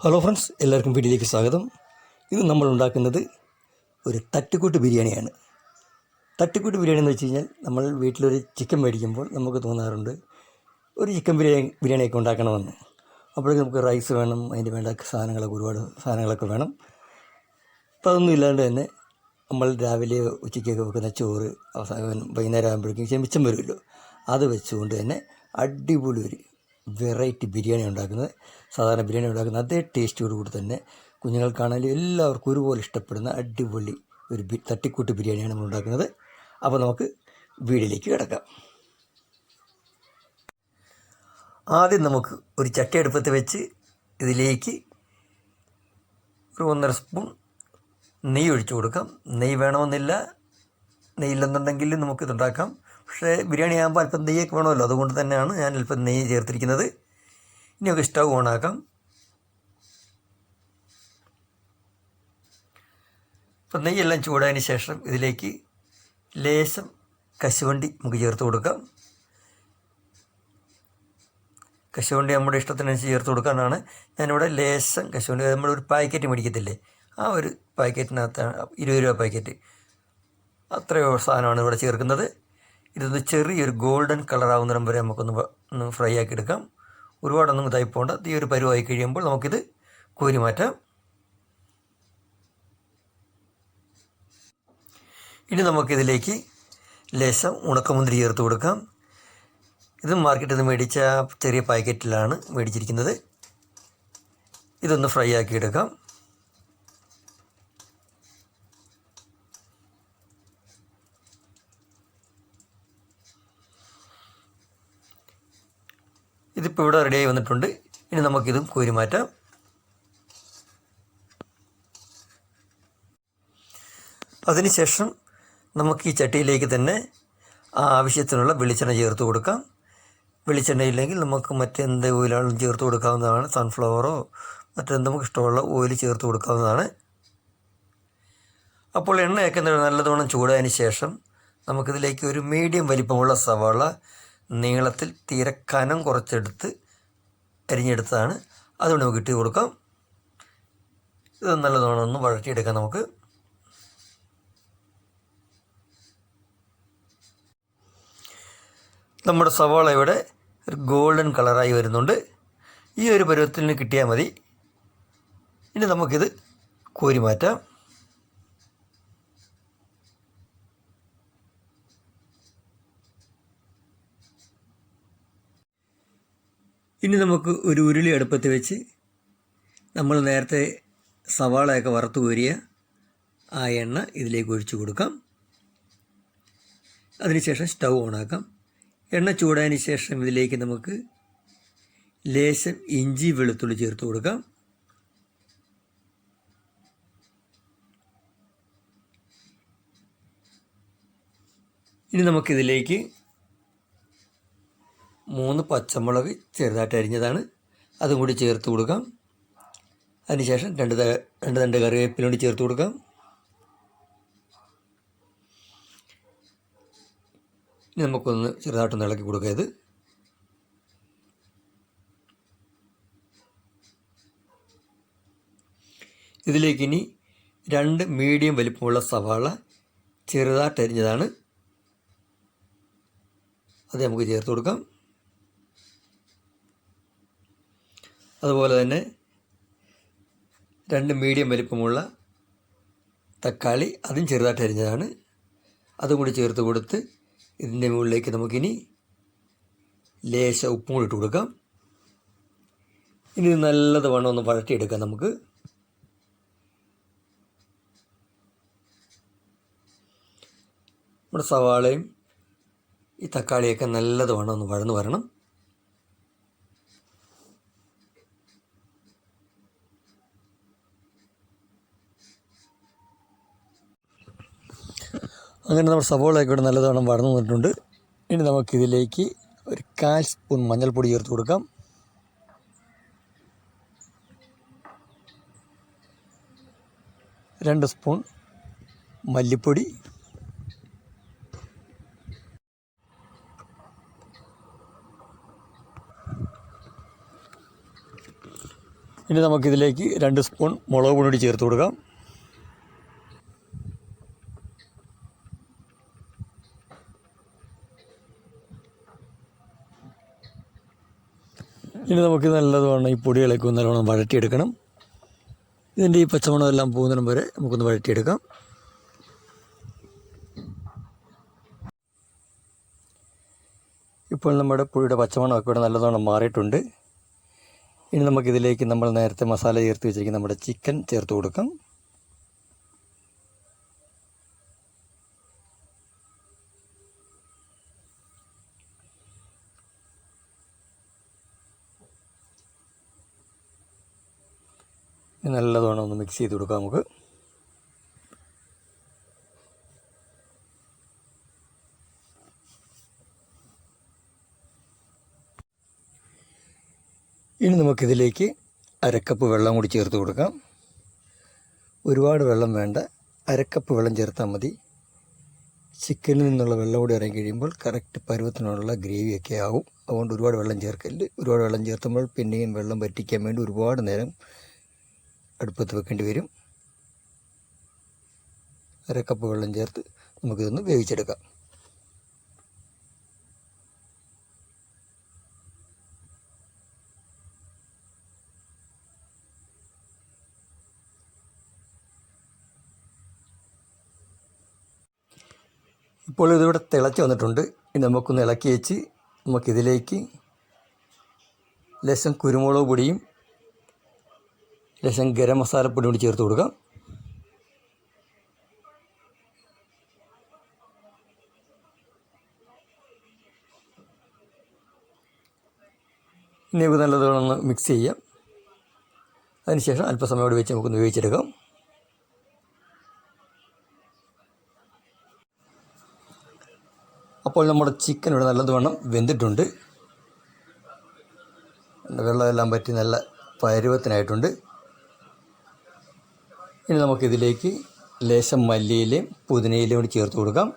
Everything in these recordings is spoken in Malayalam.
ഹലോ ഫ്രണ്ട്സ് എല്ലാവർക്കും വീഡിയോയിലേക്ക് സ്വാഗതം. ഇത് നമ്മൾ ഉണ്ടാക്കുന്നത് ഒരു തട്ടിക്കൂട്ട് ബിരിയാണിയാണ്. തട്ടിക്കൂട്ട് ബിരിയാണി എന്ന് വെച്ച് കഴിഞ്ഞാൽ നമ്മൾ വീട്ടിലൊരു ചിക്കൻ മേടിക്കുമ്പോൾ നമുക്ക് തോന്നാറുണ്ട് ഒരു ചിക്കൻ ബിരിയാണി ബിരിയാണിയൊക്കെ ഉണ്ടാക്കണമെന്ന്. അപ്പോഴേക്കും നമുക്ക് റൈസ് വേണം അതിന്റെ വേണ്ട സാധനങ്ങളൊക്കെ ഒരുപാട് സാധനങ്ങളൊക്കെ വേണം. അപ്പോൾ അതൊന്നും ഇല്ലാണ്ട് തന്നെ നമ്മൾ രാവിലെ ഉച്ചയ്ക്കൊക്കെ വെക്കുന്ന ചോറ് അവസാനം വൈകുന്നേരം ആകുമ്പോഴേക്കും മിച്ചം വരുമല്ലോ അത് വെച്ചുകൊണ്ട് തന്നെ അടിപൊളി ഒരു വെറൈറ്റി ബിരിയാണി ഉണ്ടാക്കുന്നത്. സാധാരണ ബിരിയാണി ഉണ്ടാക്കുന്ന അതേ ടേസ്റ്റോട് കൂടി തന്നെ കുഞ്ഞുങ്ങൾക്കാണെങ്കിലും എല്ലാവർക്കും ഒരുപോലെ ഇഷ്ടപ്പെടുന്ന അടിപൊളി ഒരു ബി തട്ടിക്കൂട്ട് ബിരിയാണിയാണ് നമ്മൾ ഉണ്ടാക്കുന്നത്. അപ്പോൾ നമുക്ക് വീടിലേക്ക് കിടക്കാം. ആദ്യം നമുക്ക് ഒരു ചട്ടി അടുപ്പത്ത് വെച്ച് ഇതിലേക്ക് ഒരു ഒന്നര സ്പൂൺ നെയ്യ് ഒഴിച്ചു കൊടുക്കാം. നെയ്യ് വേണമെന്നില്ല. നെയ്യില്ലെന്നുണ്ടെങ്കിൽ നമുക്കിതുണ്ടാക്കാം. പക്ഷേ ബിരിയാണി ആകുമ്പോൾ അല്പം നെയ്യൊക്കെ വേണമല്ലോ. അതുകൊണ്ട് തന്നെയാണ് ഞാൻ അല്പം നെയ്യ് ചേർത്തിരിക്കുന്നത്. ഇനിയൊക്കെ സ്റ്റവ് സ്റ്റൗ ഓണാക്കാം അപ്പം നെയ്യെല്ലാം ചൂടായതിന് ശേഷം ഇതിലേക്ക് ലേശം കശുവണ്ടി നമുക്ക് ചേർത്ത് കൊടുക്കാം. കശുവണ്ടി നമ്മുടെ ഇഷ്ടത്തിനനുസരിച്ച് ചേർത്ത് കൊടുക്കാനാണ് ഞാനിവിടെ ലേശം കശുവണ്ടി. നമ്മളൊരു പാക്കറ്റ് മേടിക്കത്തില്ലേ? ആ ഒരു പാക്കറ്റിനകത്താണ് ഇരുപത് രൂപ പാക്കറ്റ്. അത്രയോ സാധനമാണ് ഇവിടെ ചേർക്കുന്നത്. ഇതൊന്ന് ചെറിയൊരു ഗോൾഡൻ കളറാവുന്നിടം വരെ നമുക്കൊന്ന് ഒന്ന് ഫ്രൈ ആക്കി എടുക്കാം. ഒരുപാടൊന്നും ഇതായി ഈ ഒരു പരുവായി കഴിയുമ്പോൾ നമുക്കിത് കോരി മാറ്റാം. ഇനി നമുക്കിതിലേക്ക് ലേശം ഉണക്കമുന്തിരി ചേർത്ത് കൊടുക്കാം. ഇത് മാർക്കറ്റിൽ നിന്ന് മേടിച്ച ചെറിയ പാക്കറ്റിലാണ് മേടിച്ചിരിക്കുന്നത്. ഇതൊന്ന് ഫ്രൈ ആക്കി എടുക്കാം. ഇതിപ്പോൾ ഇവിടെ റെഡിയായി വന്നിട്ടുണ്ട്. ഇനി നമുക്കിതും കോരി മാറ്റാം. അതിനുശേഷം നമുക്ക് ഈ ചട്ടിയിലേക്ക് തന്നെ ആവശ്യത്തിനുള്ള വെളിച്ചെണ്ണ ചേർത്ത് കൊടുക്കാം. വെളിച്ചെണ്ണ ഇല്ലെങ്കിൽ നമുക്ക് മറ്റെന്ത് ഓയിലാണെങ്കിലും ചേർത്ത് കൊടുക്കാവുന്നതാണ്. സൺഫ്ലവറോ മറ്റെന്ത് നമുക്ക് ഇഷ്ടമുള്ള ഓയിൽ ചേർത്ത് കൊടുക്കാവുന്നതാണ്. അപ്പോൾ എണ്ണയൊക്കെ നല്ലതോണം ചൂടായതിന് ശേഷം നമുക്കിതിലേക്ക് ഒരു മീഡിയം വലിപ്പമുള്ള സവാള നീളത്തിൽ തീരെ കനം കുറച്ചെടുത്ത് അരിഞ്ഞെടുത്തതാണ്. അതുകൊണ്ട് നമുക്ക് ഇട്ട് കൊടുക്കാം. ഇത് നല്ലതോണം ഒന്ന് വഴറ്റിയെടുക്കാം നമുക്ക്. നമ്മുടെ സവാള ഇവിടെ ഒരു ഗോൾഡൻ കളറായി വരുന്നുണ്ട്. ഈ ഒരു പരുവത്തിന് കിട്ടിയാൽ മതി. ഇനി നമുക്കിത് കോരി മാറ്റാം. ഇനി നമുക്ക് ഒരു ഉരുളി അടുപ്പത്ത് വെച്ച് നമ്മൾ നേരത്തെ സവാളയൊക്കെ വറുത്ത് കോരിയ ആ എണ്ണ ഇതിലേക്ക് ഒഴിച്ചു കൊടുക്കാം. അതിനുശേഷം സ്റ്റൗ ഓണാക്കാം. എണ്ണ ചൂടായതിന് ശേഷം ഇതിലേക്ക് നമുക്ക് ലേശം ഇഞ്ചി വെളുത്തുള്ളി ചേർത്ത് കൊടുക്കാം. ഇനി നമുക്കിതിലേക്ക് പച്ചമുളക് ചെറുതായിട്ട് അരിഞ്ഞതാണ്. അതും കൂടി ചേർത്ത് കൊടുക്കാം. അതിനുശേഷം രണ്ട് രണ്ട് തണ്ട് കറിവേപ്പിലും കൂടി ചേർത്ത് കൊടുക്കാം. ഇനി നമുക്കൊന്ന് ചെറുതായിട്ടൊന്ന് ഇളക്കി കൊടുക്കുക ഇത്. ഇതിലേക്ക് ഇനി രണ്ട് മീഡിയം വലിപ്പമുള്ള സവാള ചെറുതായിട്ട് അരിഞ്ഞതാണ്. അത് നമുക്ക് ചേർത്ത് കൊടുക്കാം. അതുപോലെ തന്നെ രണ്ട് മീഡിയം വലിപ്പമുള്ള തക്കാളി അതും ചെറുതായിട്ട് അരിഞ്ഞതാണ്. അതും കൂടി ചേർത്ത് കൊടുത്ത് ഇതിന്റെ മുകളിലേക്ക് നമുക്കിനി ലേശ ഉപ്പും കൂടി ഇട്ട് കൊടുക്കാം. ഇനി നല്ലത് നല്ലതുവണ്ണം ഒന്ന് വഴറ്റിയെടുക്കാം നമുക്ക്. നമ്മുടെ സവാളയും ഈ തക്കാളിയൊക്കെ നല്ലതുവണ്ണം ഒന്ന് വഴന്ന് വരണം. അങ്ങനെ നമ്മുടെ സവോളയൊക്കെ ഇവിടെ നല്ലതോണം വഴന്നു വന്നിട്ടുണ്ട്. ഇനി നമുക്കിതിലേക്ക് ഒരു കാൽ സ്പൂൺ മഞ്ഞൾപ്പൊടി ചേർത്ത് കൊടുക്കാം. രണ്ട് സ്പൂൺ മല്ലിപ്പൊടി. ഇനി നമുക്കിതിലേക്ക് രണ്ട് സ്പൂൺ മുളക് പൊടി ചേർത്ത് കൊടുക്കാം. ഇനി നമുക്ക് നല്ലതുമാണ് ഈ പൊടികളൊക്കെ നല്ലോണം വഴറ്റിയെടുക്കണം. ഇതിന്റെ ഈ പച്ചമണം എല്ലാം പോകുന്നതിനും വരെ നമുക്കൊന്ന് വഴറ്റിയെടുക്കാം. ഇപ്പോൾ നമ്മുടെ പുഴിയുടെ പച്ചമണമൊക്കെ ഇവിടെ നല്ലതോണം മാറിയിട്ടുണ്ട്. ഇനി നമുക്കിതിലേക്ക് നമ്മൾ നേരത്തെ മസാല ചേർത്ത് വെച്ചിരിക്കുന്ന നമ്മുടെ ചിക്കൻ ചേർത്ത് കൊടുക്കാം. നല്ലതോണം ഒന്ന് മിക്സ് ചെയ്ത് കൊടുക്കാം നമുക്ക്. ഇനി നമുക്കിതിലേക്ക് അരക്കപ്പ് വെള്ളം കൂടി ചേർത്ത് കൊടുക്കാം. ഒരുപാട് വെള്ളം വേണ്ട. അരക്കപ്പ് വെള്ളം ചേർത്താൽ മതി. ചിക്കനിൽ നിന്നുള്ള വെള്ളം കൂടി ഇറങ്ങി കഴിയുമ്പോൾ കറക്റ്റ് പരുവത്തിനുള്ള ഗ്രേവിയൊക്കെ ആവും. അതുകൊണ്ട് ഒരുപാട് വെള്ളം ചേർക്കരുത്. ഒരുപാട് വെള്ളം ചേർത്തുമ്പോൾ പിന്നെയും വെള്ളം വറ്റിക്കാൻ വേണ്ടി ഒരുപാട് നേരം അടുപ്പത്ത് വെക്കേണ്ടി വരും. അര കപ്പ് വെള്ളം ചേർത്ത് നമുക്കിതൊന്ന് വേവിച്ചെടുക്കാം. ഇപ്പോൾ ഇതിവിടെ തിളച്ച് വന്നിട്ടുണ്ട്. ഇനി നമുക്കൊന്ന് ഇളക്കി വെച്ച് നമുക്കിതിലേക്ക് ലേശം കുരുമുളക് പൊടിയും ലേശം ഗരം മസാലപ്പൊടി കൂടി ചേർത്ത് കൊടുക്കാം. ഇനി ഇത് നല്ലതോണം മിക്സ് ചെയ്യാം. അതിനുശേഷം അല്പസമയം കൂടി വെച്ച് നമുക്കൊന്ന് വേവിച്ചെടുക്കാം. അപ്പോൾ നമ്മുടെ ചിക്കൻ ഇവിടെ നല്ലതുവണ്ണം വെന്തിട്ടുണ്ട്. വെള്ളമെല്ലാം പറ്റി നല്ല പരുവത്തിനായിട്ടുണ്ട്. ഇനി നമുക്കിതിലേക്ക് ലേശം മല്ലിയിലയും പുതിനയിലയും കൂടി ചേർത്ത് കൊടുക്കാം.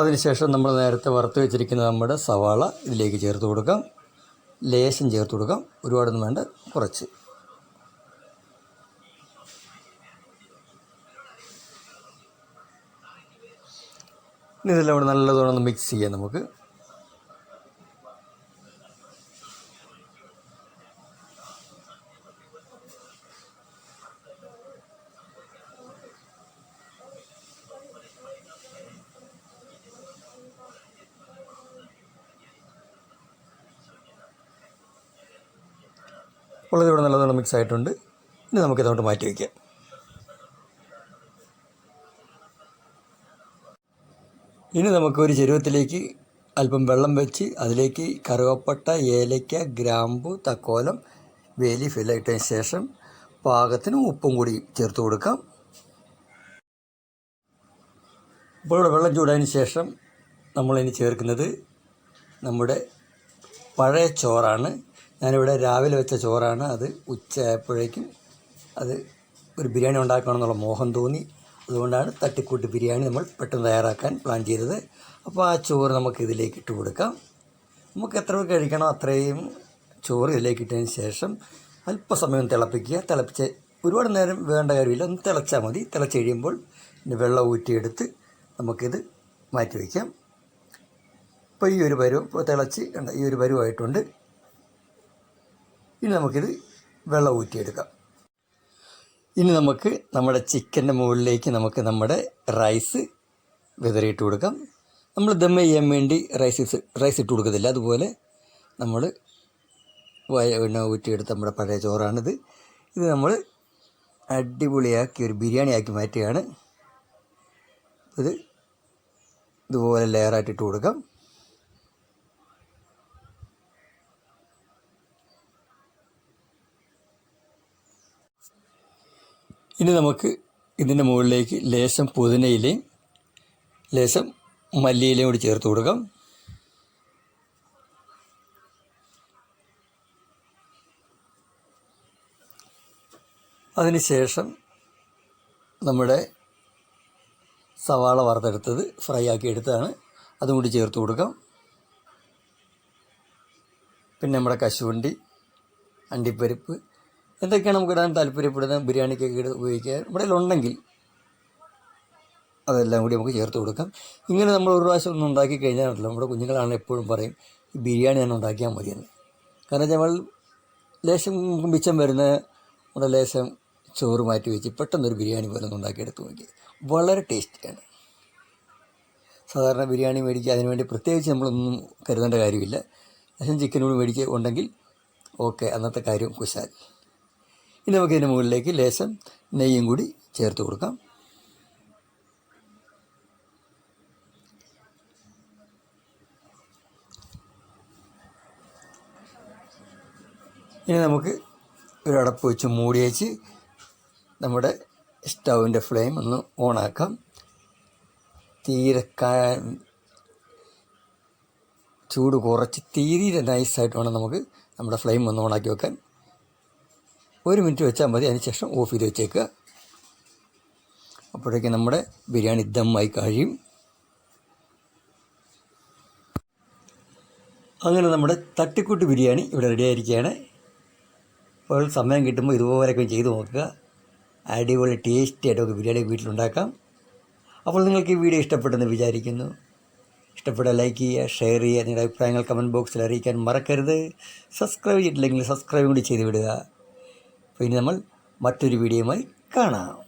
അതിനുശേഷം നമ്മൾ നേരത്തെ വറുത്ത് വെച്ചിരിക്കുന്ന നമ്മുടെ സവാള ഇതിലേക്ക് ചേർത്ത് കൊടുക്കാം. ലേശം ചേർത്ത് കൊടുക്കാം. ഒരുപാടൊന്നും വേണ്ട കുറച്ച്. ഇനി ഇതെല്ലാം കൂടെ നല്ലതോടെ ഒന്ന് മിക്സ് ചെയ്യാം നമുക്ക്. ഉള്ളത് ഇവിടെ നല്ലതോണം മിക്സ് ആയിട്ടുണ്ട്. ഇനി നമുക്കിതോട്ട് മാറ്റി വയ്ക്കാം. ഇനി നമുക്ക് ഒരു ചെരുവത്തിലേക്ക് അല്പം വെള്ളം വെച്ച് അതിലേക്ക് കറുവപ്പട്ട ഏലയ്ക്ക ഗ്രാമ്പു തക്കോലം വേലി ഫില്ലായിട്ടതിന് ശേഷം പാകത്തിന് ഉപ്പും കൂടി ചേർത്ത് കൊടുക്കാം. ഇപ്പോൾ ഇവിടെ വെള്ളം ചൂടായതിന് ശേഷം നമ്മളിനി ചേർക്കുന്നത് നമ്മുടെ പഴയ ചോറാണ്. ഞാനിവിടെ രാവിലെ വെച്ച ചോറാണ്. അത് ഉച്ചയായപ്പോഴേക്കും അത് ഒരു ബിരിയാണി ഉണ്ടാക്കണമെന്നുള്ള മോഹം തോന്നി. അതുകൊണ്ടാണ് തട്ടിക്കൂട്ട് ബിരിയാണി നമ്മൾ പെട്ടെന്ന് തയ്യാറാക്കാൻ പ്ലാൻ ചെയ്തത്. അപ്പോൾ ആ ചോറ് നമുക്ക് ഇതിലേക്ക് ഇട്ട് കൊടുക്കാം. നമുക്ക് എത്ര കഴിക്കണം അത്രയും ചോറ് ഇതിലേക്ക് ഇട്ടതിന് ശേഷം അല്പസമയം തിളപ്പിക്കുക. തിളപ്പിച്ച് ഒരുപാട് നേരം വേണ്ട കാര്യമില്ല. ഒന്ന് തിളച്ചാൽ മതി. തിളച്ച് കഴിയുമ്പോൾ പിന്നെ വെള്ളം ഊറ്റിയെടുത്ത് നമുക്കിത് മാറ്റി വയ്ക്കാം. ഇപ്പോൾ ഈ ഒരു പരുവം ഇപ്പോൾ തിളച്ച് ഈ ഒരു പരുവായിട്ടുണ്ട്. ഇനി നമുക്കിത് വെള്ളം ഊറ്റിയെടുക്കാം. ഇനി നമുക്ക് നമ്മുടെ ചിക്കന്റെ മുകളിലേക്ക് നമുക്ക് നമ്മുടെ റൈസ് വിതറിയിട്ട് കൊടുക്കാം. നമ്മൾ ദം ചെയ്യാൻ വേണ്ടി റൈസ് റൈസ് ഇട്ട് കൊടുക്കത്തില്ല. അതുപോലെ നമ്മൾ പിന്നെ ഊറ്റിയെടുത്ത നമ്മുടെ പഴയ ചോറാണിത്. ഇത് നമ്മൾ അടിപൊളിയാക്കി ഒരു ബിരിയാണി ആക്കി മാറ്റുകയാണ്. ഇത് ഇതുപോലെ ലെയറായിട്ട് ഇട്ട് കൊടുക്കാം. ഇനി നമുക്ക് ഇതിന്റെ മുകളിലേക്ക് ലേശം പുതിനയിലയും ലേശം മല്ലിയിലയും കൂടി ചേർത്ത് കൊടുക്കാം. അതിനുശേഷം നമ്മുടെ സവാള വറുത്തെടുത്തത് ഫ്രൈ ആക്കി എടുത്തതാണ് അതും കൂടി ചേർത്ത് കൊടുക്കാം. പിന്നെ നമ്മുടെ കശുവണ്ടി അണ്ടിപ്പരിപ്പ് എന്തൊക്കെയാണ് നമുക്ക് ഇടാൻ താല്പര്യപ്പെടുന്നത്? ബിരിയാണിക്കൊക്കെ ഇട ഉപയോഗിക്കുക. നമ്മുടെ ഉണ്ടെങ്കിൽ അതെല്ലാം കൂടി നമുക്ക് ചേർത്ത് കൊടുക്കാം. ഇങ്ങനെ നമ്മൾ ഒരു പ്രാവശ്യം ഒന്നും ഉണ്ടാക്കി കഴിഞ്ഞാൽ നമ്മുടെ കുഞ്ഞുങ്ങളാണ് എപ്പോഴും പറയും ബിരിയാണി തന്നെ ഉണ്ടാക്കിയാൽ മതിയെന്ന്. കാരണം നമ്മൾ ലേശം മിച്ചം വരുന്ന നമ്മുടെ ലേശം ചോറ് മാറ്റി വെച്ച് പെട്ടെന്നൊരു ബിരിയാണി പോലെ ഒന്ന് ഉണ്ടാക്കിയെടുത്ത് നോക്കി വളരെ ടേസ്റ്റിയാണ്. സാധാരണ ബിരിയാണി മേടിക്കുക അതിനുവേണ്ടി പ്രത്യേകിച്ച് നമ്മളൊന്നും കരുതേണ്ട കാര്യമില്ല. ലേശം ചിക്കനോട് മേടിക്കുക ഉണ്ടെങ്കിൽ ഓക്കെ അന്നത്തെ കാര്യം കുശാൽ. ഇനി നമുക്ക് ഇതിന് മുകളിലേക്ക് ലേശം നെയ്യും കൂടി ചേർത്ത് കൊടുക്കാം. ഇനി നമുക്ക് ഒരു അടപ്പ് വെച്ച് മൂടി വെച്ച് നമ്മുടെ സ്റ്റൗവിന്റെ ഫ്ലെയിം ഒന്ന് ഓണാക്കാം. തീരെ ചൂട് കുറച്ച് തീരെ നൈസായിട്ട് വേണം നമുക്ക് നമ്മുടെ ഫ്ലെയിം ഒന്ന് ഓണാക്കി വെക്കാൻ. ഒരു മിനിറ്റ് വെച്ചാൽ മതി. അതിന് ശേഷം ഓഫ് ചെയ്ത് വെച്ചേക്കുക അപ്പോഴേക്കും നമ്മുടെ ബിരിയാണി ദമ്മായി കഴിയും. അങ്ങനെ നമ്മുടെ തട്ടിക്കൂട്ട് ബിരിയാണി ഇവിടെ റെഡിയായിരിക്കുകയാണ് അപ്പോൾ സമയം കിട്ടുമ്പോൾ ഇതുപോലെയൊക്കെ ചെയ്ത് നോക്കുക. അടിപൊളി ടേസ്റ്റി ആയിട്ടൊക്കെ ബിരിയാണി വീട്ടിലുണ്ടാക്കാം. അപ്പോൾ നിങ്ങൾക്ക് ഈ വീഡിയോ ഇഷ്ടപ്പെട്ടെന്ന് വിചാരിക്കുന്നു. ഇഷ്ടപ്പെട്ട ലൈക്ക് ചെയ്യുക ഷെയർ ചെയ്യുക നിങ്ങളുടെ അഭിപ്രായങ്ങൾ കമന്റ് ബോക്സിൽ അറിയിക്കാൻ മറക്കരുത്. സബ്സ്ക്രൈബ് ചെയ്തിട്ടില്ലെങ്കിൽ സബ്സ്ക്രൈബ് കൂടി ചെയ്ത് വിടുക ഇനി നമ്മൾ മറ്റൊരു വീഡിയോയുമായി കാണാം.